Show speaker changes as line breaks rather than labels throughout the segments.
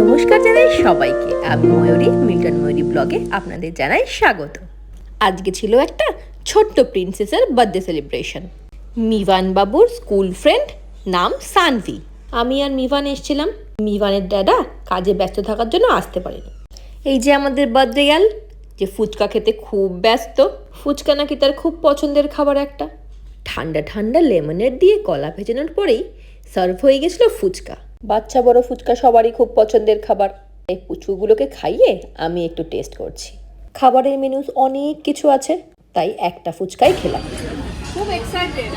নমস্কার জানাই সবাইকে। আমি ময়ূরী, মিল্টন ময়ূরী ব্লগে আপনাদের জানাই স্বাগত। আজকে ছিল একটা ছোট্ট প্রিন্সেসের বার্থডে সেলিব্রেশন মিভান বাবুর স্কুল ফ্রেন্ড নাম সানভি। আমি আর মিভান এসেছিলাম। মিভানের ড্যাডা কাজে ব্যস্ত থাকার জন্য আসতে পারেনি। এই যে আমাদের বার্থডে গেল যে ফুচকা খেতে খুব ব্যস্ত, ফুচকা নাকি তার খুব পছন্দের খাবার একটা। ঠান্ডা ঠান্ডা লেমনের দিয়ে কলা ভেজানোর পরেই সার্ভ হয়ে গেছিল ফুচকা। বাচ্চা বড় ফুচকা সবারই খুব পছন্দের খাবার। এই পুচকুগুলোকে খাইয়ে আমি একটু টেস্ট করছি। খাবারের মেনু অনেক কিছু আছে তাই একটা ফুচকাই খেলাম।
খুব এক্সাইটেড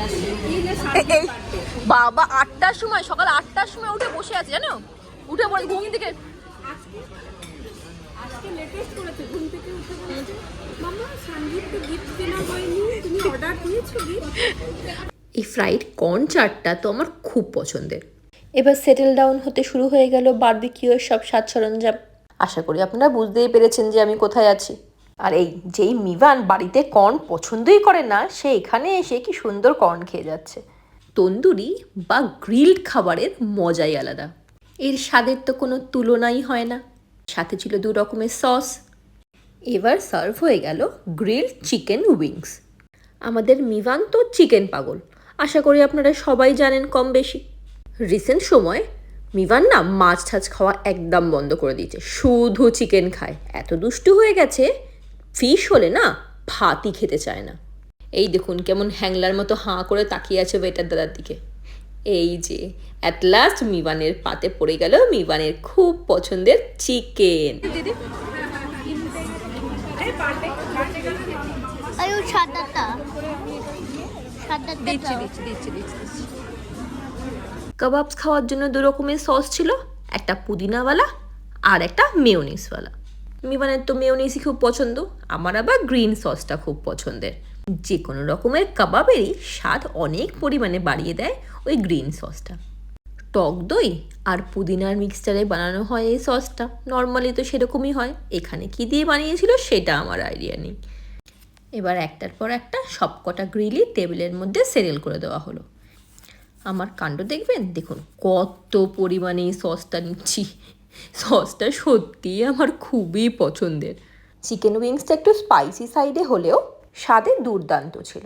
বাবা আটটার সময় সকাল আটটার সময় উঠে বসে আছে জানো? উঠে পড়ে ঘুম থেকে
আজকে লেটেস্ট করেছে ঘুম থেকে উঠে বলেছে মামা সঞ্জীব গিফট কেনা হয়নি। তুমি অর্ডার দিয়েছ
এই ফ্রাইড কর্ন চাটটা তো আমার খুব পছন্দের। এবার সেটেল ডাউন হতে শুরু হয়ে গেল বারবিকিউর সব সাজ সরঞ্জাম। আশা করি আপনারা বুঝতেই পেরেছেন যে আমি কোথায় আছি। আর এই যেই মিভান বাড়িতে কর্ন পছন্দই করে না, সে এখানে এসে কি সুন্দর কর্ন খেয়ে যাচ্ছে। তন্দুরি বা গ্রিলড খাবারের মজাই আলাদা। এর স্বাদের তো কোনো তুলনাই হয় না। সাথে ছিল দু রকমের সস এবার সার্ভ হয়ে গেল গ্রিলড চিকেন উইংস আমাদের মিভান তো চিকেন পাগল। আশা করি আপনারা সবাই জানেন কম বেশি রিসেন্ট সময় মিভান না মাছ টাছ খাওয়া একদম বন্ধ করে দিয়েছে। শুধু চিকেন খায়। এত দুষ্টু হয়ে গেছে ফিশ হলে না ভাতই খেতে চায় না। এই দেখুন কেমন হ্যাংলার মতো হাঁ করে তাকিয়ে আছে ওয়েটার দাদার দিকে। এই যে অ্যাট লাস্ট মিভানের পাতে পড়ে গেল মিবানের খুব পছন্দের চিকেন দিচ্ছি দিচ্ছি দিচ্ছি দিচ্ছি। কাবাবস খাওয়ার জন্য দু রকমের সস ছিল, একটা পুদিনাওয়ালা আর একটা মেয়নিসওয়ালা মিবানের তো মেয়োনিসই খুব পছন্দ, আমার আবার গ্রিন সসটা খুব পছন্দের। যে কোনো রকমের কাবাবেরই স্বাদ অনেক পরিমাণে বাড়িয়ে দেয় ওই গ্রিন সসটা টক দই আর পুদিনার মিক্সচারে বানানো হয় এই সসটা নর্মালি তো সেরকমই হয়, এখানে কি দিয়ে বানিয়েছিল সেটা আমার আইডিয়া নেই। এবার একটার পর একটা সবকটা গ্রিলই টেবিলের মধ্যে সেরেল করে দেওয়া হলো। আমার কাণ্ড দেখবেন? দেখুন, কত পরিমাণে সসটা নিচ্ছি। সসটা সত্যিই আমার খুবই পছন্দের। চিকেন উইংসটা একটু স্পাইসি সাইডে হলেও স্বাদে দুর্দান্ত ছিল।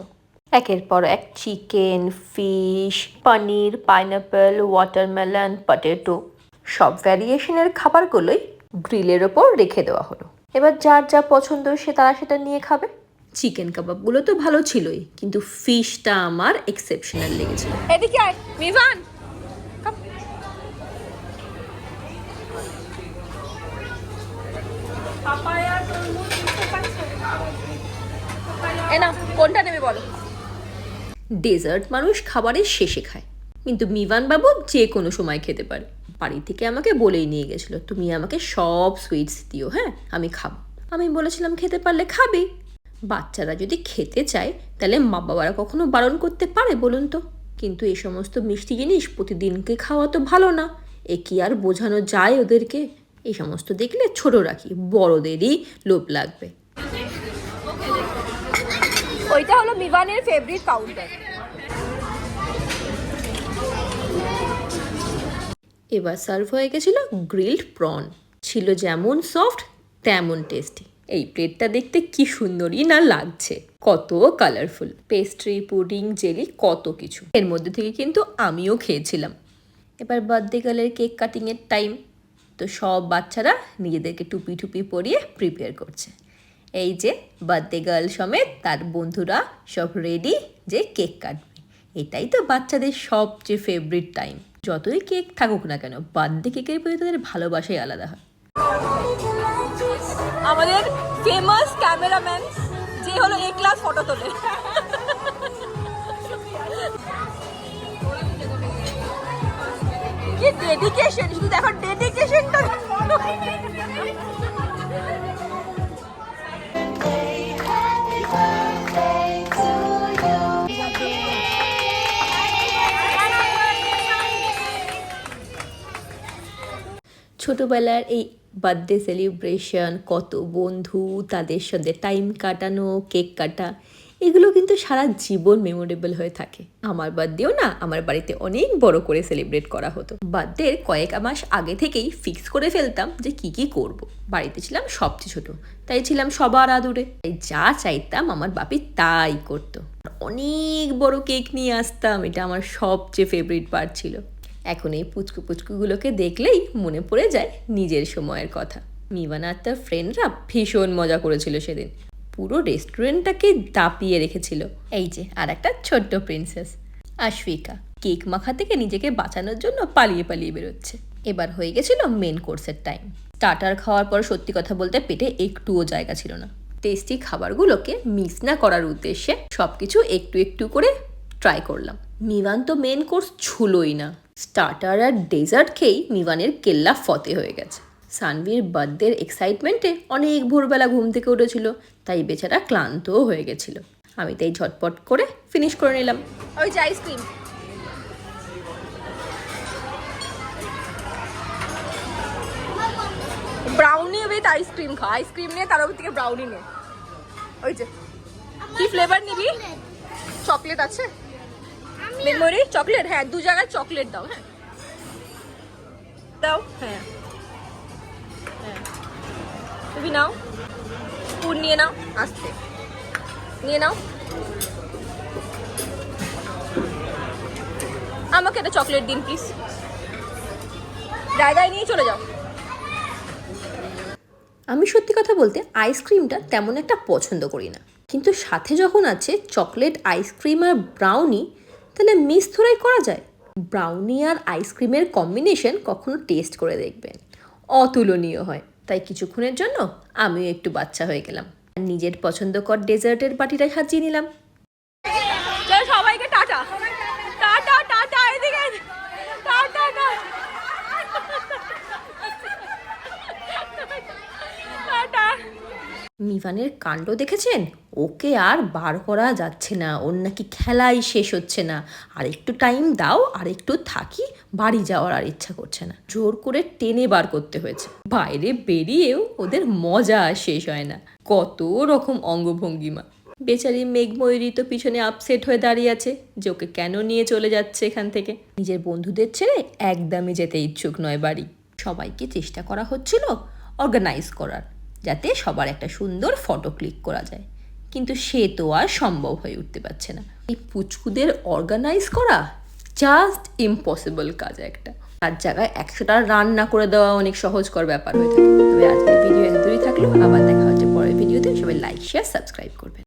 একের পর এক chicken, fish, paneer, pineapple watermelon potato সব ভ্যারিয়েশনের খাবারগুলোই গ্রিলের ওপর রেখে দেওয়া হলো। এবার যার যা পছন্দ সে তারা সেটা নিয়ে খাবে। চিকেন কাবাবগুলো তো ভালো ছিলই কিন্তু ফিশটা আমার এক্সেপশনাল লেগেছিল এদিকে আয় কোনটা নেবে বলো? ডেজার্ট মানুষ খাবারের শেষে খায় কিন্তু মিভান বাবু যে কোনো সময় খেতে পারে। বাড়ি থেকে আমাকে বলেই নিয়ে গেছিল তুমি আমাকে সব সুইটস দিও হ্যাঁ? আমি খাব। আমি বলেছিলাম খেতে পারলে খাবে। বাচ্চারা যদি খেতে চায় তাহলে মা বাবারা কখনো বারণ করতে পারে বলুন তো? কিন্তু এই সমস্ত মিষ্টি জিনিস প্রতিদিনকে খাওয়া তো ভালো না। এ কি আর বোঝানো যায় ওদেরকে? এই সমস্ত দেখলে ছোট রাখি বড়দেরই লোভ লাগবে। ওইটা হলো মিভানের ফেভারিট কাউন্টার এবার সার্ভ হয়ে গেছিল গ্রিলড প্রন ছিল যেমন সফট তেমন টেস্টি এই প্লেটটা দেখতে কি সুন্দরই না লাগছে। কত কালারফুল পেস্ট্রি পুডিং জেলি কত কিছু। এর মধ্যে থেকে কিন্তু আমিও খেয়েছিলাম। এবার বার্থডে গার্লের কেক কাটিংয়ের টাইম তো সব বাচ্চারা নিজেদেরকে টুপি টুপি পরিয়ে প্রিপেয়ার করছে। এই যে বার্থডে গার্ল সমেত তার বন্ধুরা সব রেডি যে কেক কাটবে। এটাই তো বাচ্চাদের সবচেয়ে ফেভারিট টাইম যতই কেক থাকুক না কেন বার্থডে কেকের প্রতি তাদের ভালোবাসাই আলাদা হয়। আমাদের ফেমাস ক্যামেরাম্যান যে হলো এ ক্লাস ফটো তোলে। কি ডেডিকেশন শুধু দেখো ডেডিকেশনটা ছোটোবেলার এই বার্থডে সেলিব্রেশন কত বন্ধু, তাদের সাথে টাইম কাটানো কেক কাটা, এগুলো কিন্তু সারা জীবন মেমোরেবল হয়ে থাকে। আমার বার্থডেও না, আমার বাড়িতে অনেক বড় করে সেলিব্রেট করা হতো। বার্থডের কয়েক মাস আগে থেকেই ফিক্স করে ফেলতাম যে কি কি করব। বাড়িতে ছিলাম সবচেয়ে ছোট, তাই ছিলাম সবার আদুরে। তাই যা চাইতাম আমার বাপি তাই করতো। অনেক বড় কেক নিয়ে আসতাম, এটা আমার সবচেয়ে ফেভারিট পার্ট ছিল। এখন এই পুচকু পুচকুগুলোকে দেখলেই মনে পড়ে যায় নিজের সময়ের কথা। মিবানা আর তার ফ্রেন্ডরা ভীষণ মজা করেছিল সেদিন। পুরো রেস্টুরেন্টটাকে দাপিয়ে রেখেছিল। এই যে আর একটা ছোট্ট প্রিন্সেস আশফিকা। কেক মাখা থেকে নিজেকে বাঁচানোর জন্য পালিয়ে পালিয়ে বেরোচ্ছে। এবার হয়ে গেছিল মেন কোর্সের টাইম স্টার্টার খাওয়ার পর সত্যি কথা বলতে পেটে একটুও জায়গা ছিল না। টেস্টি খাবারগুলোকে মিস না করার উদ্দেশ্যে সবকিছু একটু একটু করে ট্রাই করলাম। মিভান তো মেন কোর্স ছুলোই না। স্টার্টার আর ডেজার্ট খেয়েই মিভানের কেল্লা ফতে হয়ে গেছে। সানভির বার্থডের এক্সাইটমেন্টে অনেক ভোরবেলা ঘুম থেকে উঠেছিল, তাই বেচারা ক্লান্তও হয়ে গেছিল। আমি তাই ঝটপট করে ফিনিশ করে নিলাম। ওই যে ice cream brownie with ice cream খা। আইসক্রিম নিয়ে তার উপর থেকে ব্রাউনি নে। ওই যে। কি ফ্লেভার নিবি? চকলেট আছে? মেমোরি চকলেট হ্যাঁ দু জায়গায় চকলেট দাও হ্যাঁ। দাও হ্যাঁ। হ্যাঁ। তুমি নাও। স্পুন নিয়ে নাও, আস্তে। নিয়ে নাও। আমাকে একটা চকলেট দিন প্লিজ জায়গায় নিয়ে চলে যাও। আমি সত্যি কথা বলতে আইসক্রিমটা তেমন একটা পছন্দ করি না। কিন্তু সাথে যখন আছে চকলেট আইসক্রিম আর ব্রাউনি তাহলে মিস থোড়াই করা যায়। ব্রাউনি আর আইসক্রিমের কম্বিনেশন কখনো টেস্ট করে দেখবেন। অতুলনীয় হয়। তাই কিছুক্ষণের জন্য আমিও একটু বাচ্চা হয়ে গেলাম। নিজের পছন্দকর ডেজার্টের পার্টিটা সাজিয়ে নিলাম। সবাইকে টাটা টাটা এদিকে টাটা টাটা টাটা মিভানের কাণ্ড দেখেছেন? ওকে আর বার করা যাচ্ছে না। ওর নাকি খেলাই শেষ হচ্ছে না। আর একটু টাইম দাও, আর একটু থাকি। বাড়ি যাওয়ার আর ইচ্ছা করছে না। জোর করে টেনে বার করতে হয়েছে। বাইরে বেরিয়েও ওদের মজা শেষ হয় না। কত রকম অঙ্গভঙ্গিমা। বেচারি মেঘময়ূরী তো পিছনে আপসেট হয়ে দাঁড়িয়ে আছে। যে ওকে কেন নিয়ে চলে যাচ্ছে এখান থেকে? নিজের বন্ধুদের ছেড়ে একদমই যেতে ইচ্ছুক নয় বাড়ি। সবাইকে চেষ্টা করা হচ্ছিল অর্গানাইজ করার। যাতে সবার একটা সুন্দর ফটো ক্লিক করা যায়। কিন্তু সে তো আর সম্ভব হয়ে উঠতে পারছে না। এই পুচকুদের অর্গানাইজ করা জাস্ট ইম্পসিবল কাজ একটা। তার জায়গায় একশোটা রান্না করে দেওয়া অনেক সহজকর ব্যাপার হয়ে থাকে। তবে আজকের ভিডিও এত দূরই থাকল। আবার দেখা হচ্ছে পরের ভিডিওতে সবাই লাইক শেয়ার সাবস্ক্রাইব করবেন।